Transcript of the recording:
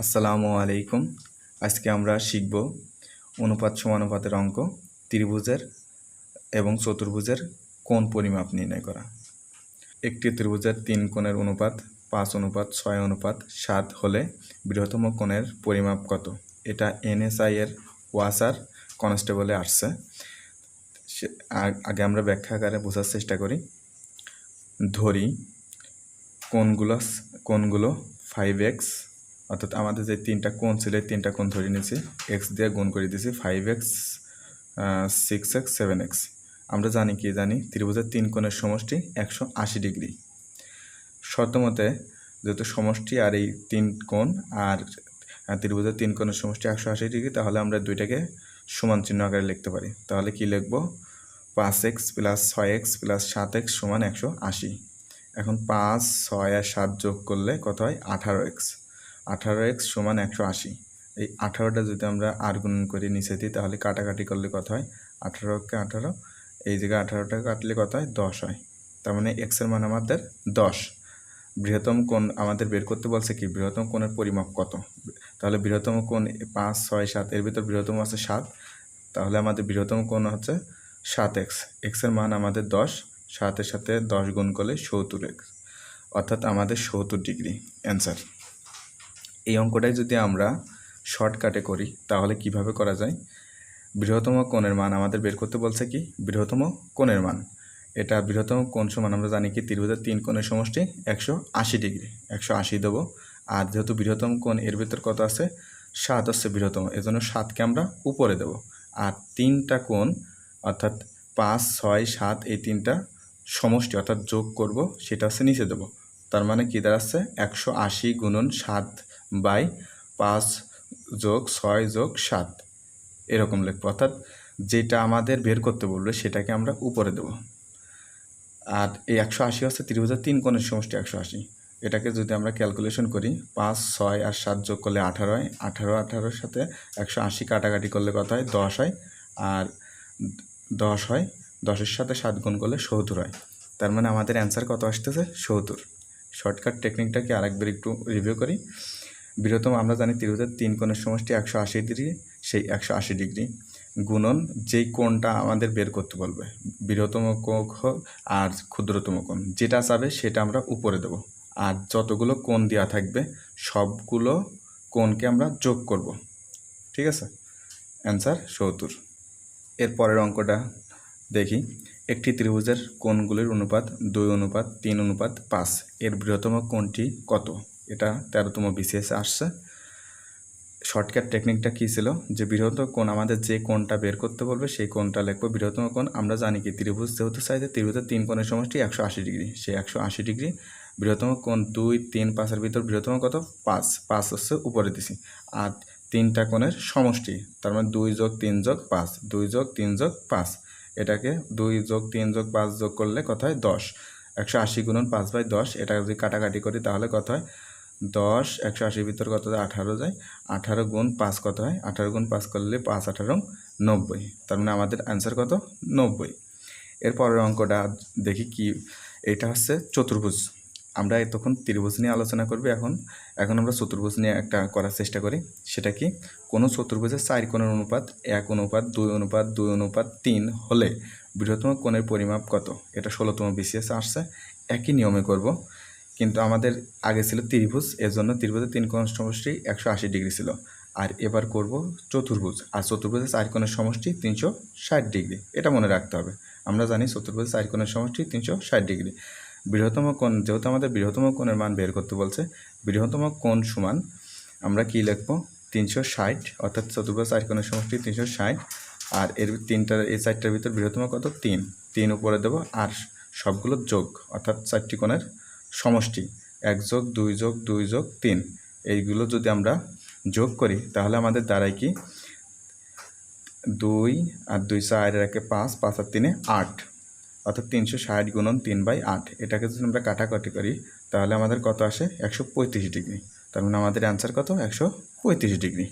আসসালামু আলাইকুম। আজকে আমরা শিখব অনুপাত সমানুপাতের অঙ্ক, ত্রিভুজের এবং চতুর্ভুজের কোণ পরিমাপ নির্ণয় করা। একটি ত্রিভুজের তিন কোণের অনুপাত, পাঁচ অনুপাত, ছয় অনুপাত, সাত হলে বৃহত্তম কোণের পরিমাপ কত? এটা এনএসআই এর ওয়াসার কনস্টেবলে আসছে। আগে আমরা ব্যাখ্যা আকারে বোঝার চেষ্টা করি। ধরি কোণগুলো কোণগুলো ফাইভ এক্স অর্থাৎ আমাদের যে তিনটা কোণ ছিল তিনটা কোণ ধরে নিয়েছি এক্স দিয়ে গুণ করে দিয়েছি five x six x seven x আমরা জানি কি জানি? ত্রিভুজের তিন কোণের সমষ্টি একশো আশি ডিগ্রি। শর্তমতে যেহেতু সমষ্টি আর এই তিন কোণ আর ত্রিভুজের তিন কোণের সমষ্টি একশো আশি ডিগ্রি, তাহলে আমরা দুইটাকে সমান চিহ্ন আকারে লিখতে পারি। তাহলে কি লিখব? পাঁচ এক্স প্লাস ছয় এক্স প্লাস সাত এক্স সমান একশো আশি। এখন পাঁচ, ছয় আর সাত যোগ করলে কত হয়? আঠারো এক্স আঠারো এক্স সমান একশো আশি। এই আঠারোটা যদি আমরা আর গুণন করে নিচে দিই, তাহলে কাটাকাটি করলে কত হয়? আঠারোকে আঠারো, এই জায়গায় আঠারোটা কাটলে কত হয়? দশ হয়। তার মানে এক্সের মান আমাদের দশ। বৃহত্তম কোণ আমাদের বের করতে বলছে কি? বৃহত্তম কোণের পরিমাপ কত? তাহলে বৃহত্তম কোণ পাঁচ, ছয়, সাত, এর ভিতর বৃহত্তম আছে সাত। তাহলে আমাদের বৃহত্তম কোণ হচ্ছে সাত এক্স। এক্সের মান আমাদের দশ, সাতের সাথে দশ গুণ করলে সত্তর এক্স। অর্থাৎ আমাদের সত্তর ডিগ্রি। অ্যান্সার। এই অঙ্কটাই যদি আমরা শর্টকাটে করি, তাহলে কীভাবে করা যায়? বৃহত্তম কোণের মান আমাদের বের করতে বলছে কি? বৃহত্তম কোণের মান। এটা বৃহত্তম কোণ সমান আমরা জানি কি? ত্রিভুজের তিন কোণের সমষ্টি একশো আশি ডিগ্রি। একশো আশি দেবো। আর যেহেতু বৃহত্তম কোণ, এর ভিতর কত আছে? সাত হচ্ছে বৃহত্তম। এজন্য সাতকে আমরা উপরে দেব। আর তিনটা কোণ, অর্থাৎ পাঁচ, ছয়, সাত, এই তিনটা সমষ্টি অর্থাৎ যোগ করব, সেটা হচ্ছে নিচে দেবো। তার মানে কী দাঁড়াচ্ছে? একশো আশি গুণন সাত বাই পাঁচ যোগ ছয় যোগ সাত। এরকম লিখব। অর্থাৎ যেটা আমাদের বের করতে বলবে সেটাকে আমরা উপরে দেবো। আর এই একশো আশি হচ্ছে ত্রিভুজের তিন কোণের সমষ্টি একশো আশি। এটাকে যদি আমরা ক্যালকুলেশন করি, পাঁচ, ছয় আর সাত যোগ করলে আঠারো হয়। আঠারো, আঠারোর সাথে একশো আশি কাটাকাটি করলে কত হয়? দশ হয়। আর দশ হয়। দশের সাথে সাত গুণ করলে সত্তর হয়। তার মানে আমাদের অ্যান্সার কত আসতেছে? সত্তর। শর্টকাট টেকনিকটাকে আরেকবার একটু রিভিউ করি। বৃহত্তম আমরা জানি ত্রিভুজের তিন কোণের সমষ্টি একশো আশি ডিগ্রি, সেই একশো আশি ডিগ্রি গুণন যেই কোণটা আমাদের বের করতে বলবে, বৃহত্তম কোণ আর ক্ষুদ্রতম কোণ। যেটা চাবে সেটা আমরা উপরে দেব। আর যতগুলো কোণ দেওয়া থাকবে, সবগুলো কোণকে আমরা যোগ করব। ঠিক আছে? অ্যান্সার সত্তর। এর পরের অঙ্কটা দেখি। একটি ত্রিভুজের কোণগুলির অনুপাত, দুই অনুপাত, তিন অনুপাত, পাঁচ। এর বৃহত্তম কোণটি কত? এটা তেরোতম বিসিএস আসছে। শর্টকাট টেকনিকটা কী ছিল? যে বৃহত্তম কোণ, আমাদের যে কোণটা বের করতে বলবে, সেই কোণটা লিখব বৃহত্তম কোণ। আমরা জানি কি, ত্রিভুজ যেহেতু সাইজে ত্রিভুজের তিন কোণের সমষ্টি একশো আশি ডিগ্রি। সেই একশো আশি ডিগ্রি বৃহত্তম কোণ দুই, তিন, পাঁচের ভিতর বৃহত্তম কত? পাঁচ। পাঁচ হচ্ছে উপরে দিছি আর তিনটা কোণের সমষ্টি, তার মানে দুই যোগ তিন যোগ পাঁচ। দুই যোগ তিন যোগ পাঁচ। এটাকে দুই যোগ তিন যোগ পাঁচ যোগ করলে কত হয়? দশ। একশো আশি গুণন পাঁচ বাই দশ, এটা যদি কাটাকাটি করি তাহলে কত হয়? দশ, একশো আশির ভিতর কত যায় আঠারো যায়। আঠারো গুণ পাঁচ কত হয়? আঠারো গুণ পাঁচ করলে পাঁচ, আঠারো নব্বই। তার মানে আমাদের অ্যান্সার কত? নব্বই। এরপরের অঙ্কটা দেখি কি, এটা হচ্ছে চতুর্ভুজ। আমরা তখন ত্রিভুজ নিয়ে আলোচনা করবি এখন। এখন আমরা চতুর্ভুজ নিয়ে একটা করার চেষ্টা করি। সেটা কি? কোনো চতুর্ভুজের চার কোণের অনুপাত এক অনুপাত, দুই অনুপাত দুই অনুপাত, তিন হলে বৃহত্তম কোণের পরিমাপ কত? এটা ষোলোতম বিসিএস আসছে। একই নিয়মে করব। কিন্তু আমাদের আগে ছিল ত্রিভুজ এর জন্য ত্রিভুজের তিন কোণ সমষ্টি একশো আশি ডিগ্রি ছিল। আর এবার করব চতুর্ভুজ, আর চতুর্ভুজের চার কোণের সমষ্টি তিনশো ষাট ডিগ্রি। এটা মনে রাখতে হবে। আমরা জানি চতুর্ভুজের চার কোণের সমষ্টি তিনশো ষাট ডিগ্রি। বৃহত্তম কোণ, যেহেতু আমাদের বৃহত্তম কোণের মান বের করতে বলছে, বৃহত্তম কোণ সমান আমরা কি লিখব? তিনশো ষাট, অর্থাৎ চতুর্ভুজ চার কোণের সমষ্টি তিনশো ষাট, আর এর তিনটার, এই চারটার ভিতর বৃহত্তম কত? তিন। তিন উপরে দেবো, আর সবগুলো যোগ, অর্থাৎ চারটি কোণের সমষ্টি। এক যোগ দুই যোগ দুই যোগ তিন। এইগুলো যদি আমরা যোগ করি, তাহলে আমাদের দাঁড়ায় কি? দুই আর দুই চার একে পাঁচ পাঁচ আর তিনে আট। অর্থাৎ তিনশো ষাট গুণন তিন বাই আট। এটাকে যদি আমরা কাটাকাটি করি, তাহলে আমাদের কত আসে? একশো পঁয়ত্রিশ ডিগ্রি। তার মানে আমাদের অ্যান্সার কত? একশো পঁয়ত্রিশ ডিগ্রি।